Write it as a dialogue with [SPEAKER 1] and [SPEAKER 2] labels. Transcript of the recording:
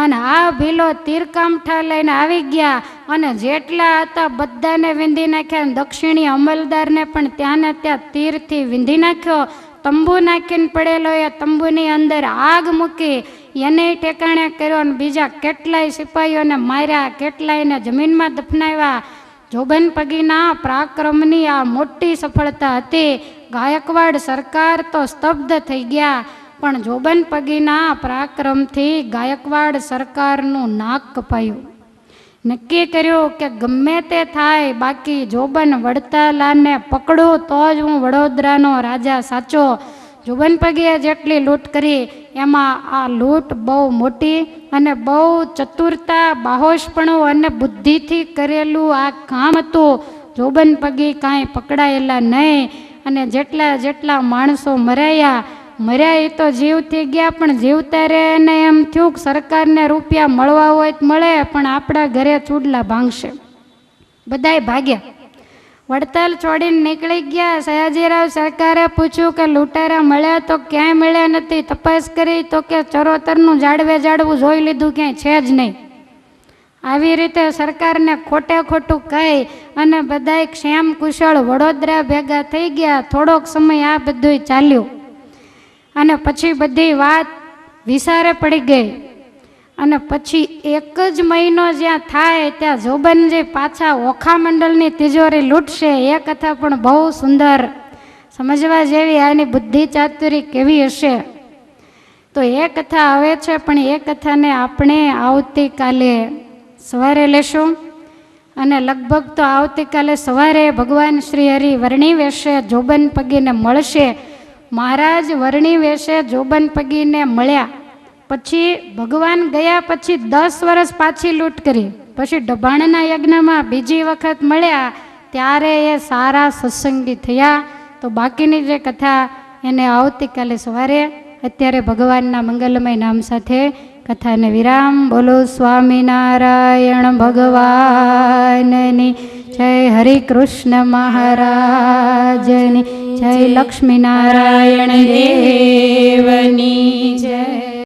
[SPEAKER 1] અને આ ભીલો તીરકામઠા લઈને આવી ગયા અને જેટલા હતા બધાને વીંધી નાખ્યા દક્ષિણી અમલદારને પણ ત્યાં ને ત્યાં તીરથી વીંધી નાખ્યો. તંબુ નાખીને પડેલો એ તંબુની અંદર આગ મૂકી એને ઠેકાણે કર્યો અને બીજા કેટલાય સિપાહીઓને માર્યા, કેટલાયને જમીનમાં દફનાવ્યા. જોબન પગીના પરાક્રમની આ મોટી સફળતા હતી. ગાયકવાડ સરકાર તો સ્તબ્ધ થઈ ગયા. પણ જોબન પગીના પરાક્રમથી ગાયકવાડ સરકારનું નાક કપાયું. નક્કી કર્યું કે ગમે તે થાય, બાકી જોબન વડતાલાને પકડું તો જ હું વડોદરાનો રાજા સાચો. જોબન પગીએ જેટલી લૂંટ કરી, એમાં આ લૂંટ બહુ મોટી અને બહુ ચતુરતા, બાહોશપણું અને બુદ્ધિથી કરેલું આ કામ હતું. જોબન પગી કાંઈ પકડાયેલા નહીં અને જેટલા જેટલા માણસો મરાયા મર્યા એ તો જીવથી ગયા, પણ જીવતા રે એને એમ થયું કે સરકારને રૂપિયા મળવા હોય તો મળે, પણ આપણા ઘરે ચૂડલા ભાંગશે. બધાય ભાગ્યા. વડતાલ છોડીને નીકળી ગયા. સયાજીરાવ સરકારે પૂછ્યું કે લૂંટારા મળ્યા તો ક્યાંય મળ્યા નથી? તપાસ કરી તો કે ચરોતરનું જાડવે જાડવું જોઈ લીધું ક્યાંય છે જ નહીં. આવી રીતે સરકારને ખોટે ખોટું કહી અને બધાય ક્ષેમ કુશળ વડોદરા ભેગા થઈ ગયા. થોડોક સમય આ બધું ચાલ્યું. અને પછી બધી વાત વિસારે પડી ગઈ. અને પછી એક જ મહિનો જ્યાં થાય ત્યાં જોબનજી પાછા ઓખા મંડળની તિજોરી લૂંટશે. એ કથા પણ બહુ સુંદર. સમજવા જેવી આની બુદ્ધિ ચાતુરી કેવી હશે? તો એ કથા આવે છે, પણ એ કથાને આપણે આવતીકાલે સવારે લેશું. અને લગભગ તો આવતીકાલે સવારે ભગવાન શ્રી હરિ વર્ણી વેશે, જોબન પગીને મળશે. મહારાજ વર્ણી વેશે જોબન પગીને મળ્યા. પછી ભગવાન ગયા પછી દસ વર્ષ પાછી લૂંટ કરી. પછી ડભાણના યજ્ઞમાં બીજી વખત મળ્યા ત્યારે એ સારા સત્સંગી થયા. તો બાકીની જે કથા એને આવતીકાલે સવારે અત્યારે ભગવાનના મંગલમય નામ સાથે કથાને વિરામ. બોલો સ્વામિનારાયણ ભગવાનની જય હરિકૃષ્ણ મહારાજની. જય લક્ષ્મીનારાયણ દેવની જય.